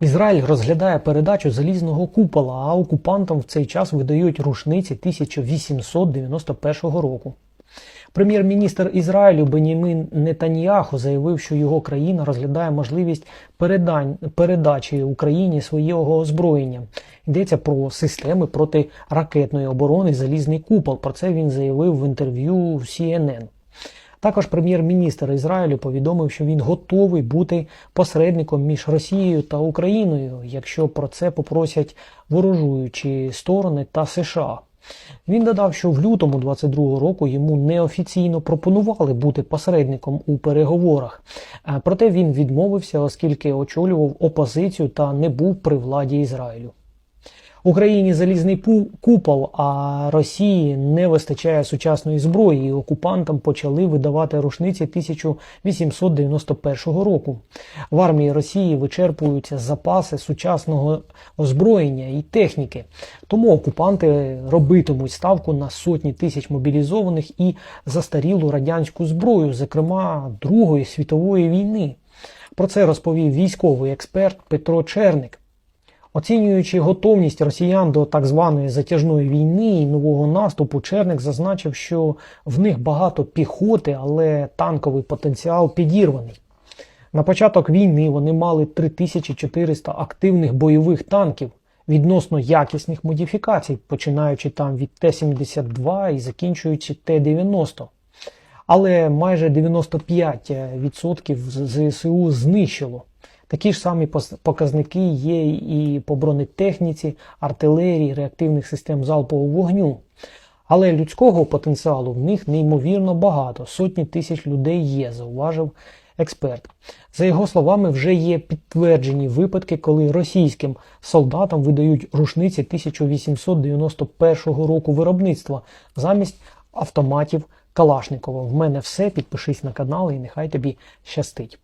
Ізраїль розглядає передачу залізного купола, а окупантам в цей час видають рушниці 1891 року. Прем'єр-міністр Ізраїлю Бенімін Нетаньяху заявив, що його країна розглядає можливість передань, передачі Україні свого озброєння. Йдеться про системи протиракетної оборони Залізний купол. Про це він заявив в інтерв'ю CNN. Також прем'єр-міністр Ізраїлю повідомив, що він готовий бути посередником між Росією та Україною, якщо про це попросять ворожуючі сторони та США. Він додав, що в лютому 22-го року йому неофіційно пропонували бути посередником у переговорах. Е, Проте він відмовився, оскільки очолював опозицію та не був при владі Ізраїлю. Україні залізний купол, а Росії не вистачає сучасної зброї. і Окупантам почали видавати рушниці 1891 року. В армії Росії вичерпуються запаси сучасного озброєння і техніки. Тому окупанти робитимуть ставку на сотні тисяч мобілізованих і застарілу радянську зброю, зокрема Другої світової війни. Про це розповів військовий експерт Петро Черник. Оцінюючи готовність росіян до так званої затяжної війни і нового наступу, Черник зазначив, що в них багато піхоти, але танковий потенціал підірваний. На початок війни вони мали 3400 активних бойових танків відносно якісних модифікацій, починаючи там від Т-72 і закінчуючи Т-90. Але майже 95% ЗСУ знищило. Такі ж самі показники є і по бронетехніці, артилерії, реактивних систем залпового вогню. Але людського потенціалу в них неймовірно багато. Сотні тисяч людей є, зауважив експерт. За його словами, вже є підтверджені випадки, коли російським солдатам видають рушниці 1891 року виробництва замість автоматів Калашникова. В мене все. Підпишись на канал і нехай тобі щастить.